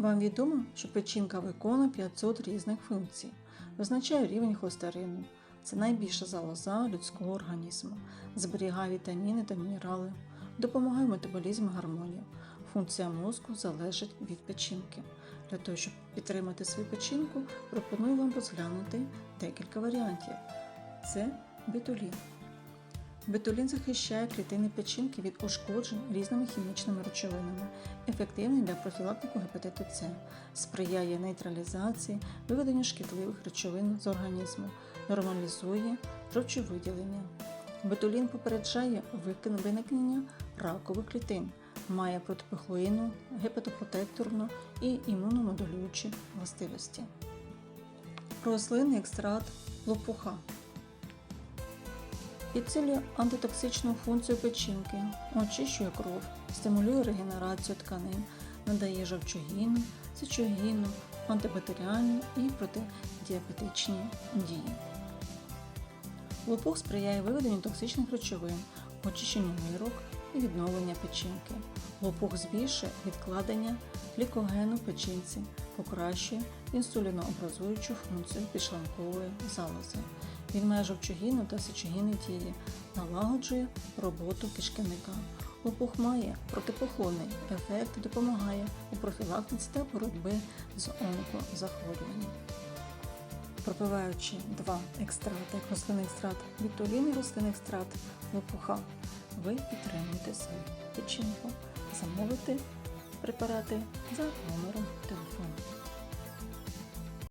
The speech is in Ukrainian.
Вам відомо, що печінка виконує 500 різних функцій, визначає рівень холестерину. Це найбільша залоза людського організму, зберігає вітаміни та мінерали, допомагає в метаболізмі гормонів. Функція мозку залежить від печінки. Для того, щоб підтримати свою печінку, пропоную вам розглянути декілька варіантів. Це бетулін. Бетулін захищає клітини печінки від ушкоджень різними хімічними речовинами, ефективний для профілактику гепатиту С, сприяє нейтралізації, виведенню шкідливих речовин з організму, нормалізує жовчовиділення. Бетулін попереджає виникнення ракових клітин, має протипухлинну, гепатопротекторну і імуномодулюючі властивості. Рослинний екстракт лопуха підсилює антитоксичну функцію печінки, очищує кров, стимулює регенерацію тканин, надає жовчогінну, сечогінну, антибактеріальні і протидіабетичні дії. Лопух сприяє виведенню токсичних речовин, очищенню нирок і відновлення печінки. Лопух збільшує відкладення глікогену в печінці, покращує інсулінообразуючу функцію підшлункової залози. Він має та сечогінні дії, налагоджує роботу кишківника. Лопух має протипохлонний ефект допомагає у профілактиці та боротьби з онкозахворюванням. Пропиваючи два екстракти, як рослинний екстракт вітулін і рослинний екстракт лопуха, ви підтримуєте свою печінку. Замовити препарати за номером телефону.